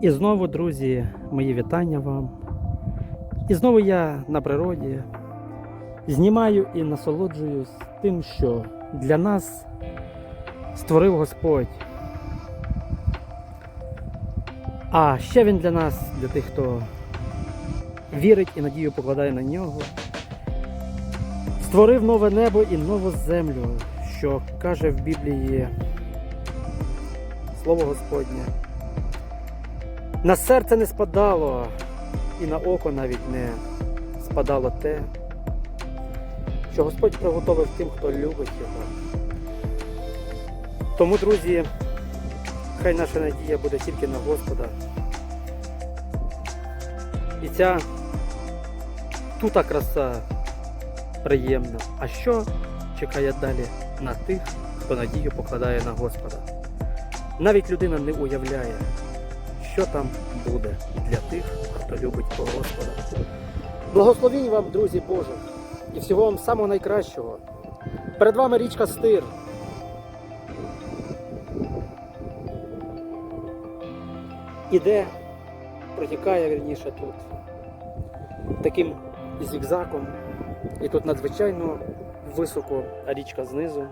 І знову, друзі, мої вітання вам. І знову я на природі знімаю і насолоджуюсь тим, що для нас створив Господь. А ще він для нас, для тих, хто вірить і надію покладає на нього, створив нове небо і нову землю, що каже в Біблії Слово Господнє. На серце не спадало, і на око навіть не спадало те, що Господь приготовив тим, хто любить його. Тому, друзі, хай наша надія буде тільки на Господа. І ця тута краса приємна. А що чекає далі на тих, хто надію покладає на Господа? Навіть людина не уявляє, що там буде для тих, хто любить Господа. Благословінь вам, друзі Боже, і всього вам самого найкращого. Перед вами річка Стир. Іде, протікає вірніше тут. Таким зігзаком. І тут надзвичайно високо річка знизу.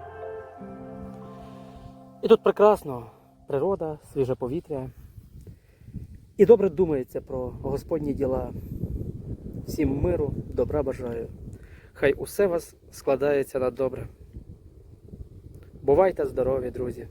І тут прекрасно природа, свіже повітря. І добре думається про Господні діла. Всім миру, добра бажаю. Хай усе вас складається на добре. Бувайте здорові, друзі!